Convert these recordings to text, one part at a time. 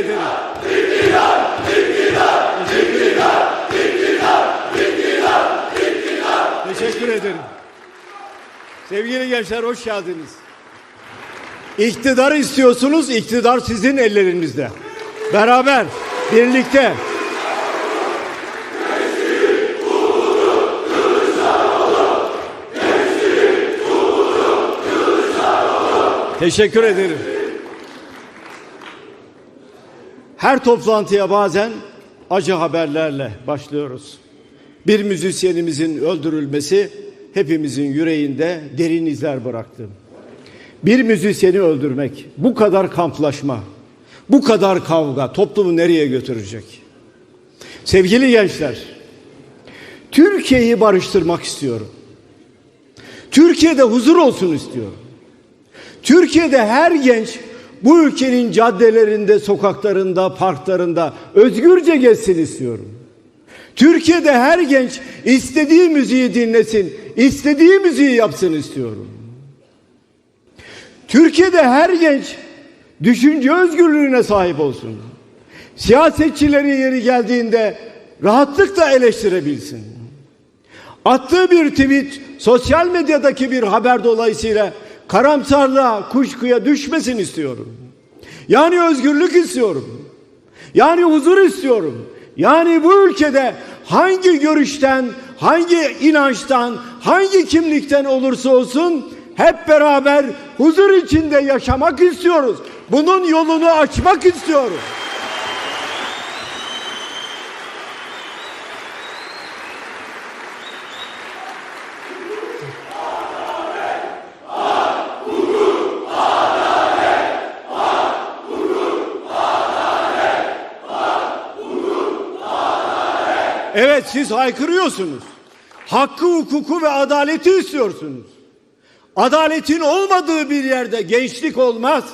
ederim. İktidar, iktidar, iktidar, iktidar, iktidar, iktidar. Teşekkür ederim. Sevgili gençler hoş geldiniz. İktidar istiyorsunuz, iktidar sizin ellerinizde. Beraber, birlikte, Teşekkür ederim. Her toplantıya bazen acı haberlerle başlıyoruz. Bir müzisyenimizin öldürülmesi hepimizin yüreğinde derin izler bıraktı. Bir müzisyeni öldürmek, bu kadar kamplaşma, bu kadar kavga toplumu nereye götürecek? Sevgili gençler, Türkiye'yi barıştırmak istiyorum. Türkiye'de huzur olsun istiyorum. Türkiye'de her genç bu ülkenin caddelerinde, sokaklarında, parklarında özgürce gezsin istiyorum. Türkiye'de her genç istediği müziği dinlesin, istediği müziği yapsın istiyorum. Türkiye'de her genç düşünce özgürlüğüne sahip olsun. Siyasetçileri yeri geldiğinde rahatlıkla eleştirebilsin. Attığı bir tweet sosyal medyadaki bir haber dolayısıyla karamsarlığa, kuşkuya düşmesin istiyorum. Yani özgürlük istiyorum. Yani huzur istiyorum. Yani bu ülkede hangi görüşten, hangi inançtan, hangi kimlikten olursa olsun hep beraber huzur içinde yaşamak istiyoruz. Bunun yolunu açmak istiyoruz. Evet siz haykırıyorsunuz. Hakkı, hukuku ve adaleti istiyorsunuz. Adaletin olmadığı bir yerde gençlik olmaz.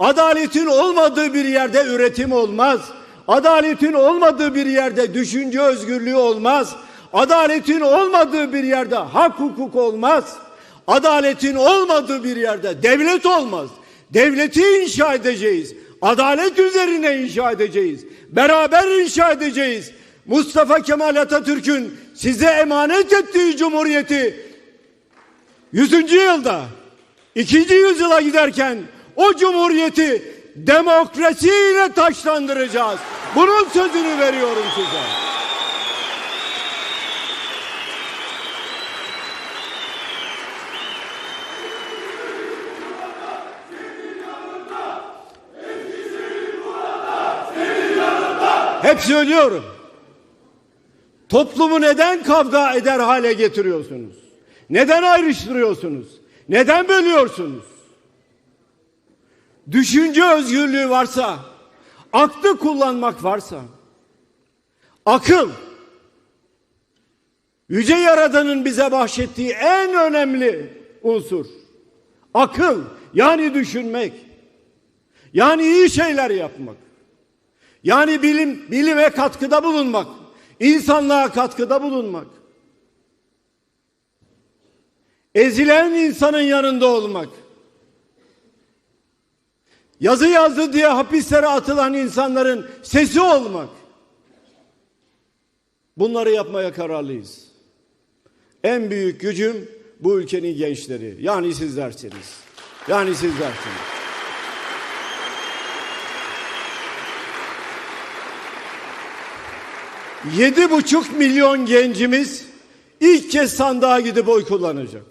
Adaletin olmadığı bir yerde üretim olmaz. Adaletin olmadığı bir yerde düşünce özgürlüğü olmaz. Adaletin olmadığı bir yerde hak hukuk olmaz. Adaletin olmadığı bir yerde devlet olmaz. Devleti inşa edeceğiz. Adalet üzerine inşa edeceğiz. Beraber inşa edeceğiz. Mustafa Kemal Atatürk'ün size emanet ettiği cumhuriyeti 100. yılda 2. yüzyıla giderken o cumhuriyeti demokrasiyle taşlandıracağız. Bunun sözünü veriyorum size. Hep söylüyorum. Toplumu neden kavga eder hale getiriyorsunuz? Neden ayrıştırıyorsunuz? Neden bölüyorsunuz? Düşünce özgürlüğü varsa, aklı kullanmak varsa, akıl, Yüce Yaradan'ın bize bahşettiği en önemli unsur. Akıl, yani düşünmek. Yani iyi şeyler yapmak. Yani bilim, bilime katkıda bulunmak. İnsanlığa katkıda bulunmak. Ezilen insanın yanında olmak. Yazı yazdı diye hapislere atılan insanların sesi olmak. Bunları yapmaya kararlıyız. En büyük gücüm bu ülkenin gençleri. Yani sizlersiniz. Yani sizlersiniz. Yedi buçuk milyon gencimiz ilk kez sandığa gidip oy kullanacak.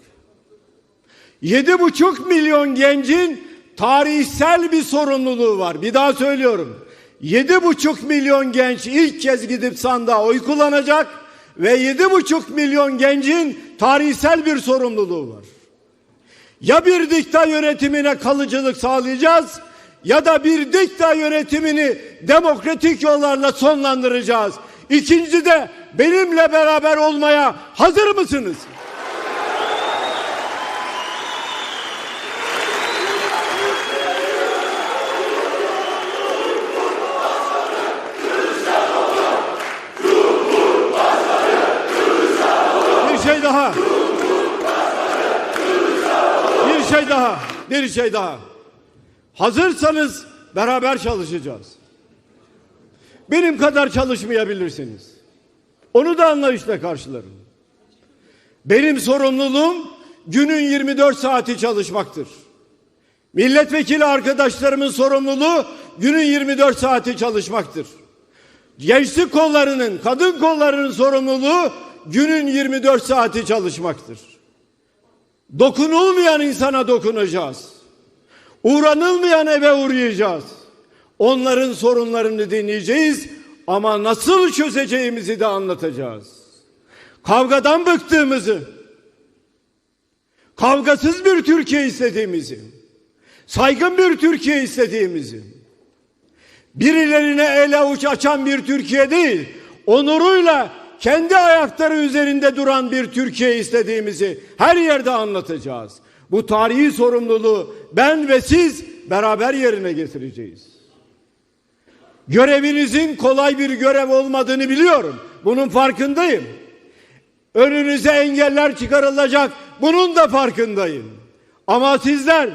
Yedi buçuk milyon gencin tarihsel bir sorumluluğu var. Bir daha söylüyorum. Yedi buçuk milyon genç ilk kez gidip sandığa oy kullanacak ve yedi buçuk milyon gencin tarihsel bir sorumluluğu var. Ya bir dikta yönetimine kalıcılık sağlayacağız ya da bir dikta yönetimini demokratik yollarla sonlandıracağız. İkinci de benimle beraber olmaya hazır mısınız? Bir şey daha. Bir şey daha. Bir şey daha. Hazırsanız beraber çalışacağız. Benim kadar çalışmayabilirsiniz. Onu da anlayışla karşılarım. Benim sorumluluğum günün 24 saati çalışmaktır. Milletvekili arkadaşlarımın sorumluluğu günün 24 saati çalışmaktır. Gençlik kollarının, kadın kollarının sorumluluğu günün 24 saati çalışmaktır. Dokunulmayan insana dokunacağız. Uğranılmayan eve uğrayacağız. Onların sorunlarını dinleyeceğiz ama nasıl çözeceğimizi de anlatacağız. Kavgadan bıktığımızı, kavgasız bir Türkiye istediğimizi, saygın bir Türkiye istediğimizi, birilerine el avuç açan bir Türkiye değil, onuruyla kendi ayakları üzerinde duran bir Türkiye istediğimizi her yerde anlatacağız. Bu tarihi sorumluluğu ben ve siz beraber yerine getireceğiz. Görevinizin kolay bir görev olmadığını biliyorum. Bunun farkındayım. Önünüze engeller çıkarılacak. Bunun da farkındayım. Ama sizler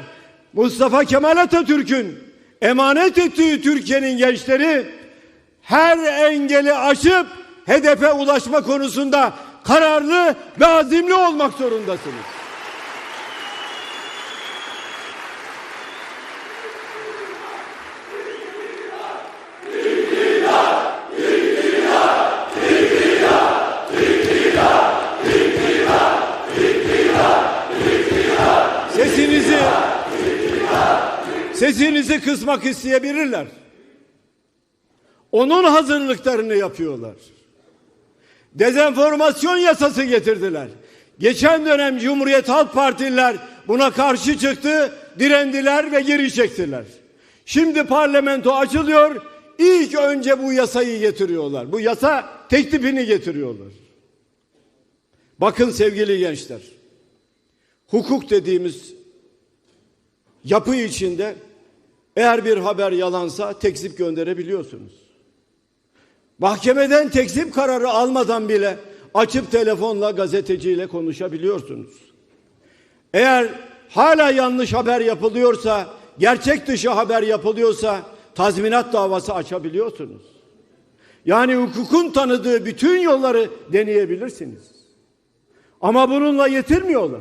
Mustafa Kemal Atatürk'ün emanet ettiği Türkiye'nin gençleri her engeli aşıp hedefe ulaşma konusunda kararlı ve azimli olmak zorundasınız. Sesinizi sesinizi kısmak isteyebilirler. Onun hazırlıklarını yapıyorlar. Dezenformasyon yasası getirdiler. Geçen dönem Cumhuriyet Halk Partililer buna karşı çıktı, direndiler ve geri çektiler. Şimdi parlamento açılıyor, ilk önce bu yasayı getiriyorlar. Bu yasa teklifini getiriyorlar. Bakın sevgili gençler, hukuk dediğimiz yapı içinde eğer bir haber yalansa tekzip gönderebiliyorsunuz. Mahkemeden tekzip kararı almadan bile açıp telefonla gazeteciyle konuşabiliyorsunuz. Eğer hala yanlış haber yapılıyorsa, gerçek dışı haber yapılıyorsa tazminat davası açabiliyorsunuz. Yani hukukun tanıdığı bütün yolları deneyebilirsiniz. Ama bununla yetirmiyorlar.